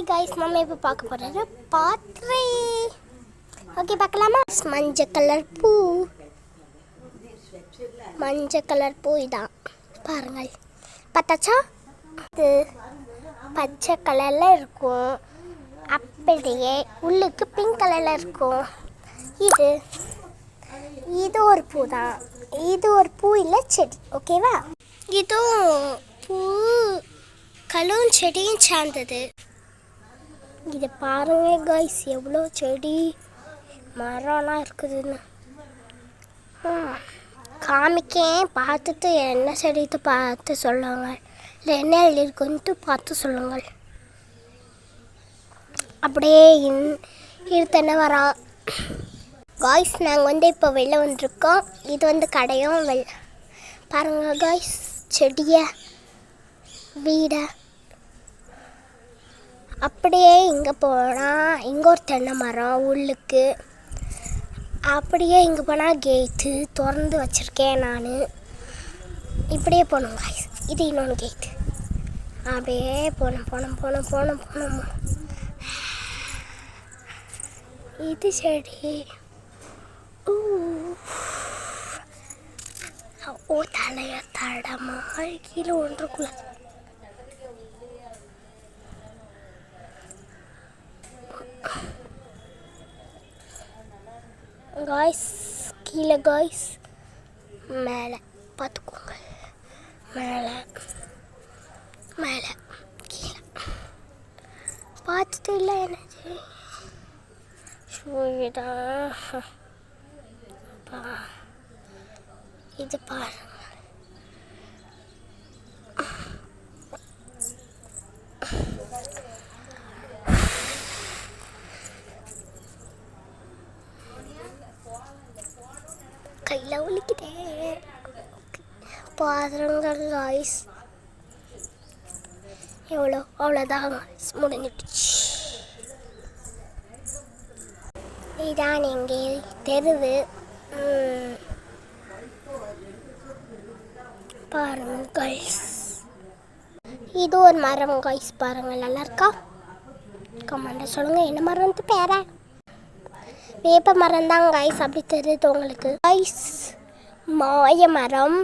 Hi guys நம்ம இப்போ பார்க்க போகிறது பாத்ரே ஓகே பார்க்கலாமா? மஞ்சள் கலர் பூ. மஞ்சள் கலர் பூ இதான். பாருங்கள். பார்த்தாச்சா? இது பச்சை கலரில் இருக்கும். அப்படியே உள்ளுக்கு பிங்க் கலரில் இருக்கும். இது இது ஒரு பூ தான் இது ஒரு பூ இல்லை செடி. ஓகேவா இதுவும் பூ களும் செடியும் சார்ந்தது. இதை பாருங்க காய்ஸ் எவ்வளோ செடி மரம்லாம் இருக்குதுன்னு. காமிக்கேன் பார்த்துட்டு என்ன செடித்து பார்த்து சொல்லுங்க. இல்லை என்ன எழுதிருக்குன்ட்டு பார்த்து சொல்லுங்கள் அப்படியே இன் இருத்தன வரோம் காய்ஸ் நாங்கள் வந்து இப்போ வெளில வந்திருக்கோம். இது வந்து கடையும் வெள் பாருங்க காய்ஸ் செடியை வீடை. அப்படியே இங்கே போனால் இங்கே ஒரு தென்னை மரம் உள்ளுக்கு. அப்படியே இங்கே போனால் கேட்டு திறந்து வச்சுருக்கேன் நான். இப்படியே போனோம் guys. இது இன்னொன்று கேட்டு அப்படியே போனோம் போனோம் போனோம் போனோம் போனோம். இது செடி. ஓ தலைய தடமா கீழே ஒன்றுக்குள்ள காய்ஸ் கீழே காய்ஸ் மேலே பார்த்துக்கோங்க மேலே மேலே கீழே பார்த்துட்டு இல்லை எனக்கு சூழ்தா இது பாருங்க கையில் ஒலிக்குதே. பாத்திரங்கள் காய்ஸ் எவ்வளோ அவ்வளோதான் guys. முடிஞ்சிடுச்சு. இதான் எங்கே தெருவு. பாருங்கள் காய்ஸ் கைஸ் இது ஒரு மரம் கைஸ் பாருங்கள் நல்லா இருக்கா? சொல்லுங்கள் என்ன மரம் பேரை? வேப்ப மரம் தான் காய்ஸ் அப்படி தெரியுது உங்களுக்கு. காய்ஸ் மாய மரம்.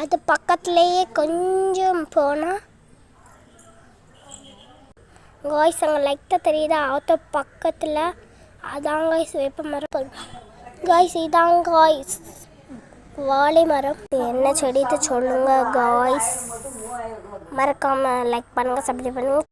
அது பக்கத்துலேயே கொஞ்சம் போனால் காய்ஸ் அங்கே லைட்டாக தெரியுது? ஆத்த பக்கத்தில் அதான் காய்ஸ் வேப்ப மரம். காய்ஸ் இதான் காய்ஸ் வாழை மரம். என்ன செடிட்டு சொல்லுங்க காய்ஸ் மறக்காம லைக் பண்ணுங்க சப்ஸ்கிரைப் பண்ணுங்க.